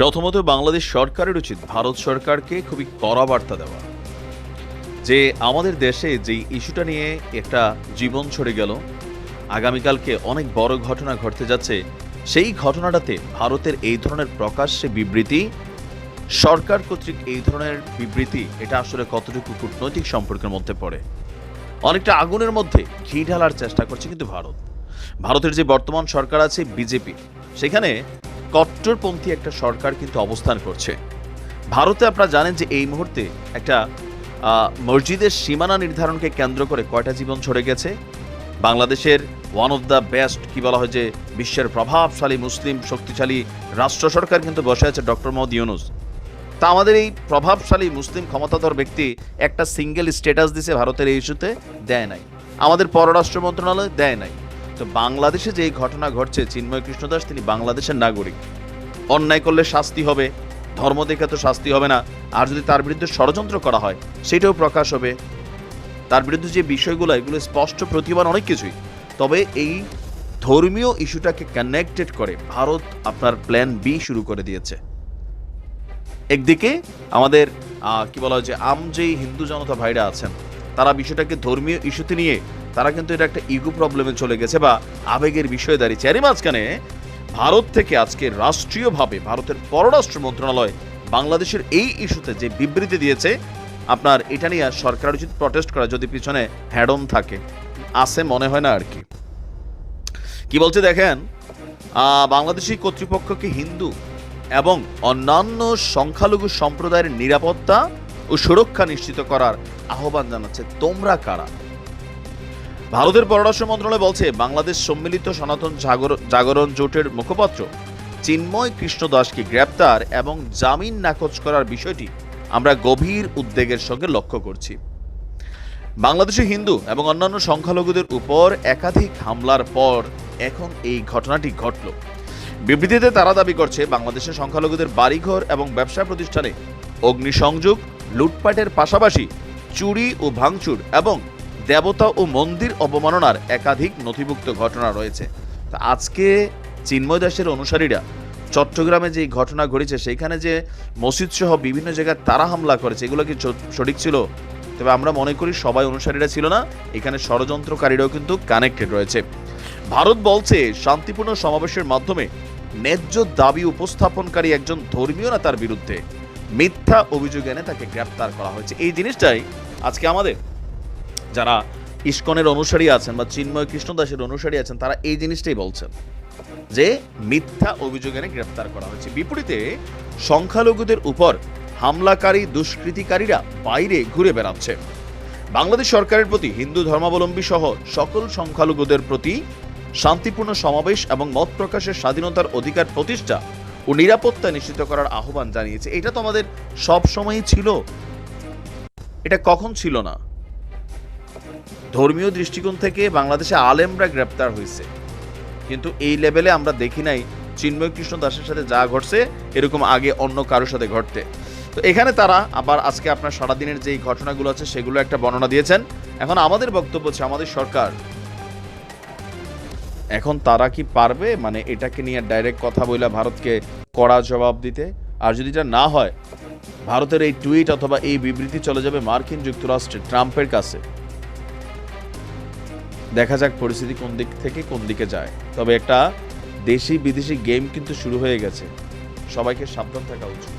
প্রথমত বাংলাদেশ সরকারের উচিত, ভারত সরকারকে খুবই কড়া বার্তা দেওয়া। যে আমাদের দেশে যে ইস্যুটা নিয়ে একটা জীবন ছড়ে গেল, আগামীকালকে অনেক বড় ঘটনা ঘটতে যাচ্ছে, সেই ঘটনাটাতে ভারতের এই ধরনের প্রকাশ্যে বিবৃতি, সরকার কর্তৃক এই ধরনের বিবৃতি, এটা আসলে কতটুকু কূটনৈতিক সম্পর্কের মধ্যে পড়ে? অনেকটা আগুনের মধ্যে ঘি ঢালার চেষ্টা করছে কিন্তু ভারত। ভারতের যে বর্তমান সরকার আছে, বিজেপি, সেখানে কট্টরপন্থী একটা সরকার কিন্তু অবস্থান করছে। ভারতে আপনারা জানেন যে এই মুহূর্তে একটা মসজিদের সীমানা নির্ধারণকে কেন্দ্র করে কয়টা জীবন ছড়ে গেছে? বাংলাদেশের ওয়ান অফ দ্য বেস্ট কি বলা হয় যে, বিশ্বের প্রভাবশালী মুসলিম শক্তিশালী রাষ্ট্র সরকার কিন্তু বসে আছে ডক্টর মোহাম্মদ ইউনুস। তা আমাদের এই প্রভাবশালী মুসলিম ক্ষমতাধর ব্যক্তি একটা সিঙ্গেল স্ট্যাটাস দিছে ভারতের এই ইস্যুতে, দেয় নাই। আমাদের পররাষ্ট্র মন্ত্রণালয়, দেয় নাই। তো বাংলাদেশে যে ঘটনা ঘটছে, চিন্ময় কৃষ্ণদাস তিনি বাংলাদেশের নাগরিক। অন্যায় করলে শাস্তি হবে, ধর্ম দেখে তো শাস্তি হবে না। আর যদি তার বিরুদ্ধে ষড়যন্ত্র করা হয়, সেটাও প্রকাশ হবে। তার বিরুদ্ধে যে বিষয়গুলো, এগুলো স্পষ্ট প্রতিবাদ অনেক কিছুই। তবে এই ধর্মীয় ইস্যুটাকে কানেক্টেড করে ভারত আপনার প্ল্যান বি শুরু করে দিয়েছে। একদিকে আমাদের কি বলা হয় যে, আম যেই হিন্দু জনতা ভাইরা আছেন, তারা বিষয়টাকে ধর্মীয় ইস্যুতে নিয়ে তারা কিন্তু এটা একটা ইগো প্রবলেমে চলে গেছে বা আবেগের বিষয়ে দাঁড়িয়েছে এরই মাঝখানে ভারত থেকে আজকে রাষ্ট্রীয়ভাবে ভারতের পররাষ্ট্র মন্ত্রণালয় বাংলাদেশের এই ইস্যুতে যে বিবৃতি দিয়েছে, আপনার এটা নিয়ে সরকার উচিত প্রটেস্ট করা যদি পিছনে হ্যাডন থাকে। আছে মনে হয় না আর কি। কি বলছে দেখেন? বাংলাদেশি কর্তৃপক্ষকে হিন্দু এবং অন্যান্য সংখ্যালঘু সম্প্রদায়ের নিরাপত্তা ও সুরক্ষা নিশ্চিত করার আহ্বান জানাচ্ছে তোমরা কারা? ভারতের পররাষ্ট্র মন্ত্রণালয় বলছে, বাংলাদেশ সম্মিলিত সনাতন জাগরণ জোটের মুখপাত্র চিন্ময় কৃষ্ণ দাসকে গ্রেপ্তার এবং জামিন নাকচ করার বিষয়টি আমরা গভীর উদ্বেগের সঙ্গে লক্ষ্য করছি। বাংলাদেশে হিন্দু এবং অন্যান্য সংখ্যালঘুদের উপর একাধিক হামলার পর এখন এই ঘটনাটি ঘটল। বিবৃতিতে তারা দাবি করছে, বাংলাদেশের সংখ্যালঘুদের বাড়িঘর এবং ব্যবসা প্রতিষ্ঠানে অগ্নিসংযোগ, লুটপাটের পাশাপাশি চুরি ও ভাঙচুর এবং দেবতা ও মন্দির অবমাননার একাধিক নথিভুক্ত ঘটনা রয়েছে। আজকে চিন্ময় দাসের অনুসারীরা চট্টগ্রামে যে ঘটনা ঘটেছে সেইখানে যে মসজিদ সহ বিভিন্ন জায়গায় তারা হামলা করেছে, এগুলো কি সঠিক ছিল? তবে আমরা মনে করি সবাই অনুসারীরা ছিল না, এখানে ষড়যন্ত্রকারীরাও কিন্তু কানেক্টেড রয়েছে। ভারত বলছে, শান্তিপূর্ণ সমাবেশের মাধ্যমে ন্যায্য দাবি উপস্থাপনকারী একজন ধর্মীয় নেতার বিরুদ্ধে মিথ্যা অভিযোগ এনে তাকে গ্রেপ্তার করা হয়েছে। এই জিনিসটাই আজকে আমাদের যারা ইস্কনের অনুসারী আছেন বা চিন্ময় কৃষ্ণ দাসের অনুসারী আছেন, তারা এই জিনিসটাই বলছেন যে মিথ্যা অভিযোগ এনে গ্রেপ্তার করা হয়েছে। বিপরীতে সংখ্যালঘুদের উপর হামলাকারী, দুষ্কৃতিকারীরা বাইরে ঘুরে বেড়াচ্ছে। বাংলাদেশ সরকারের প্রতি হিন্দু ধর্মাবলম্বী সহ সকল সংখ্যালঘুদের প্রতি শান্তিপূর্ণ সমাবেশ এবং মত প্রকাশের স্বাধীনতার অধিকার প্রতিষ্ঠা ও নিরাপত্তা নিশ্চিত করার আহ্বান জানিয়েছে। এটা তো আমাদের সব সময়ই ছিল। এটা কখন ছিল না? ধর্মীয় দৃষ্টিকোণ থেকে বাংলাদেশে আলেমরা গ্রেপ্তার হয়েছে। কিন্তু এই লেভেলে আমরা দেখি নাই চিন্ময় কৃষ্ণ দাসের সাথে যা ঘটছে, এরকম আগে অন্য কারোর সাথে ঘটতে। তো এখানে তারা আবার আজকে আপনার সারাদিনের যেই ঘটনাগুলো আছে, সেগুলো একটা বর্ণনা দিয়েছেন। এখন আমাদের বক্তব্য হচ্ছে আমাদের সরকার। এখন তারা কি পারবে? মানে এটাকে নিয়ে ডাইরেক্ট কথা বলে ভারতকে কড়া জবাব দিতে। আর যদি এটা না হয়, ভারতের এই টুইট অথবা এই বিবৃতি চলে যাবে মার্কিন যুক্তরাষ্ট্রে ট্রাম্পের কাছে। দেখা যাক পরিস্থিতি কোন দিক থেকে কোন দিকে যায় তবে একটা দেশি বিদেশি গেম কিন্তু শুরু হয়ে গেছে সবাইকে সাবধান থাকা উচিত।